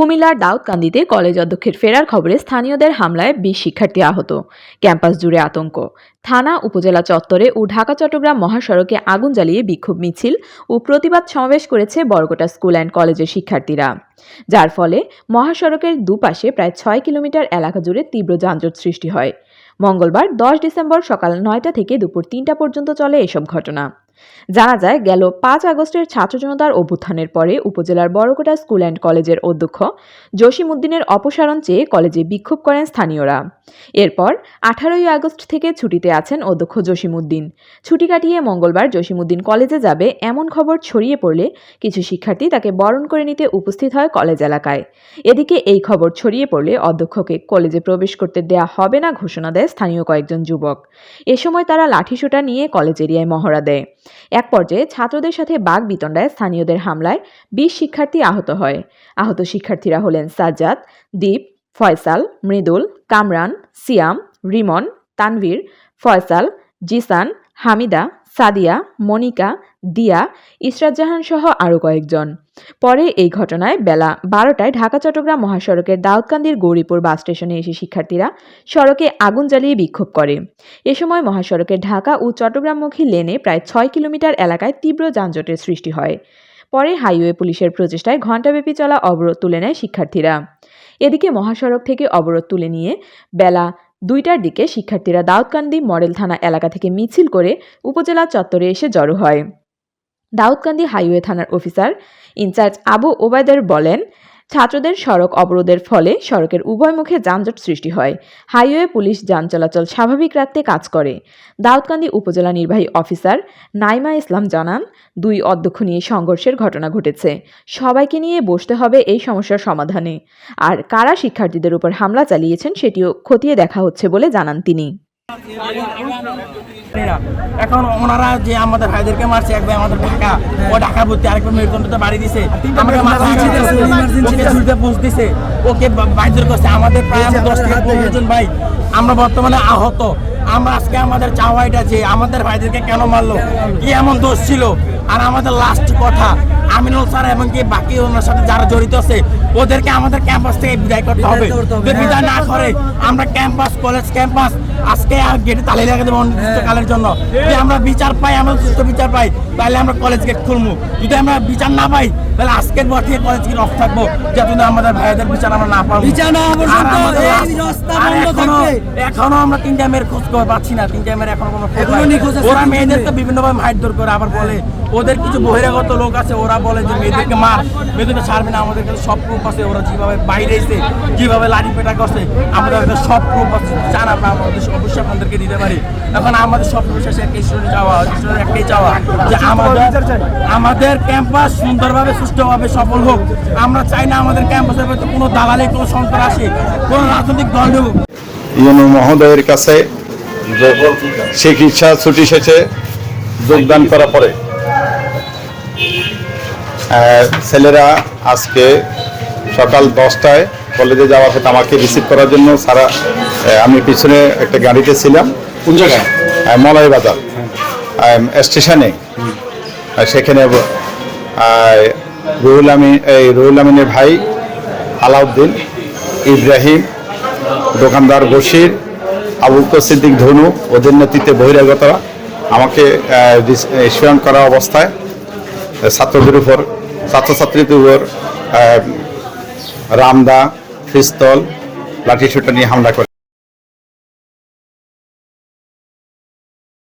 কুমিল্লার দাউদকান্দিতে কলেজ অধ্যক্ষের ফেরার খবরে স্থানীয়দের হামলায় বিশ শিক্ষার্থী আহত। ক্যাম্পাস জুড়ে আতঙ্ক। থানা উপজেলা চত্বরে ও ঢাকা চট্টগ্রাম মহাসড়কে আগুন জ্বালিয়ে বিক্ষোভ মিছিল ও প্রতিবাদ সমাবেশ করেছে বরগোটা স্কুল অ্যান্ড কলেজের শিক্ষার্থীরা। যার ফলে মহাসড়কের দুপাশে প্রায় ছয় কিলোমিটার এলাকা জুড়ে তীব্র যানজট সৃষ্টি হয়। মঙ্গলবার দশ ডিসেম্বর সকাল নয়টা থেকে দুপুর তিনটা পর্যন্ত চলে এসব ঘটনা। জানা যায়, গেল পাঁচ আগস্টের ছাত্র জনতার অভ্যুত্থানের পরে উপজেলার বড়কোটা স্কুল অ্যান্ড কলেজের অধ্যক্ষ জসিমউদ্দিনের অপসারণ চেয়ে কলেজে বিক্ষোভ করেন স্থানীয়রা। এরপর আঠারোই আগস্ট থেকে ছুটিতে আছেন অধ্যক্ষ জসিমউদ্দিন। ছুটি কাটিয়ে মঙ্গলবার জসিমউদ্দিন কলেজে যাবে এমন খবর ছড়িয়ে পড়লে কিছু শিক্ষার্থী তাকে বরণ করে নিতে উপস্থিত হয় কলেজ এলাকায়। এদিকে এই খবর ছড়িয়ে পড়লে অধ্যক্ষকে কলেজে প্রবেশ করতে দেয়া হবে না ঘোষণা দেয় স্থানীয় কয়েকজন যুবক। এ সময় তারা লাঠিসোঁটা নিয়ে কলেজ এরিয়ায় মহড়া দেয়। এক পর্যায়ে ছাত্রদের সাথে বাঘ বিতণ্ডায় স্থানীয়দের হামলায় বিশ শিক্ষার্থী আহত হয়। আহত শিক্ষার্থীরা হলেন সাজ্জাদ, দীপ, ফয়সাল, মৃদুল, কামরান, সিয়াম, রিমন, তানভীর, ফয়সাল, জিসান, হামিদা সাদিয়া, মনিকা, দিয়া ইসরাত জাহান সহ আরও কয়েকজন। পরে এই ঘটনায় বেলা বারোটায় ঢাকা, চট্টগ্রাম মহাসড়কের দাউদকান্দির গৌরীপুর বাস স্টেশনে এসে শিক্ষার্থীরা সড়কে আগুন জ্বালিয়ে বিক্ষোভ করে। এ সময় মহাসড়কের ঢাকা ও চট্টগ্রামমুখী লেনে প্রায় ছয় কিলোমিটার এলাকায় তীব্র যানজটের সৃষ্টি হয়। পরে হাইওয়ে পুলিশের প্রচেষ্টায় ঘণ্টাব্যাপী চলা অবরোধ তুলে নেয় শিক্ষার্থীরা। এদিকে মহাসড়ক থেকে অবরোধ তুলে নিয়ে বেলা দুইটার দিকে শিক্ষার্থীরা দাউদকান্দি মডেল থানা এলাকা থেকে মিছিল করে উপজেলা চত্বরে এসে জড়ো হয়। দাউদকান্দি হাইওয়ে থানার officer in charge Abu Obaidar বলেন ছাত্রদের সড়ক অবরোধের ফলে সড়কের উভয় মুখে যানজট সৃষ্টি হয়। হাইওয়ে পুলিশ যান চলাচল স্বাভাবিক রাখতে কাজ করে। দাউদকান্দি উপজেলা নির্বাহী অফিসার নাইমা ইসলাম জানান, দুই অধ্যক্ষ নিয়ে সংঘর্ষের ঘটনা ঘটেছে। সবাইকে নিয়ে বসতে হবে এই সমস্যার সমাধানে। আর কারা শিক্ষার্থীদের উপর হামলা চালিয়েছেন সেটিও খতিয়ে দেখা হচ্ছে বলে জানান তিনি। না। এখন ওনারা যে আমাদের ভাইদেরকে মারছে একবার আমাদের ঢাকা ও ঢাকা ভর্তি আরেকবার বাড়ি দিছে। আমাকে মাথা ওকে ঝুলতে দিছে। ওকে বা- করছে। আমাদের প্রায় দশ থেকে পনেরো জন ভাই। আমরা বর্তমানে আহত। আমরা আজকে আমাদের চাওয়া এটা যে আমাদের ভাইদেরকে কেন মারলো? কি এমন দোষ ছিল? আর আমাদের লাস্ট কথা আমিনুল স্যার এবং কি বাকি ওনার সাথে যারা জড়িত আছে ওদেরকে আমাদের ক্যাম্পাস থেকে বিদায় করতে হবে। যদি বিদায় না করে আমরা ক্যাম্পাস কলেজ ক্যাম্পাস আজকে আর গেটে তালে লাগিয়ে দেবো অনির্দিষ্টকালের জন্য। যদি আমরা বিচার পাই আমরা সুস্থ বিচার পাই তাহলে আমরা কলেজ গেট খুলবো যদি আমরা বিচার না পাই তাহলে আজকের পর থেকে কলেজ গেট অফ থাকব যতদিন আমাদের ভাইদের বিচার আমরা না পাবো। এখনও আমরা তিন টাইমের খোঁজ খবর পাচ্ছি না তিন টাইমের এখনও কোনো ওরা মেয়েদেরকে টাইমে। বিভিন্নভাবে মারধর করে আবার বলে ওদের কিছু বহিরাগত লোক আছে ওরা বলে যে মেয়েদেরকে মার। মেয়েদেরকে ছাড়বে না আমাদের কাছে সব প্রুফ আছে ওরা যেভাবে বাইরে এসে কীভাবে লাঠি পেটা করছে আমাদের কাছে সব প্রুফ আছে। জান আমরা আমাদের অবশ্যই আপনাদেরকে দিতে পারি। এখন আমাদের সব শেষে একটা স্টুডেন্ট চাওয়া স্টুডেন্ট একটাই চাওয়া যে আমাদের আমাদের ক্যাম্পাস সুন্দরভাবে সুষ্ঠুভাবে সফল হোক। আমরা চাই না আমাদের ক্যাম্পাসের মধ্যে কোনো দালালি কোনো সন্ত্রাসী কোনো রাজনৈতিক দল ঢুকুক। ইউনু মহোদয়ের কাছে চিকিৎসা ছুটি শেষে যোগদান করার পরে ছেলেরা আজকে সকাল দশটায় কলেজে যাওয়ার পথে আমাকে রিসিভ করার জন্য সারা আমি পিছনে একটা গাড়িতে ছিলাম। কোন জায়গায়? মলয় বাজার। স্টেশনে। সেখানে রুহুল আমিন এই রুহুল আমিনের ভাই আলাউদ্দিন ইব্রাহিম দোকানদার বশির আবুল সিদ্দিক ধনু ওদের নেতৃত্বে বহিরাগতরা আমাকে স্মরণ করা অবস্থায় ছাত্রদের উপর ছাত্রছাত্রীদের উপর রামদা পিস্তল লাঠিসুটা নিয়ে হামলা করে।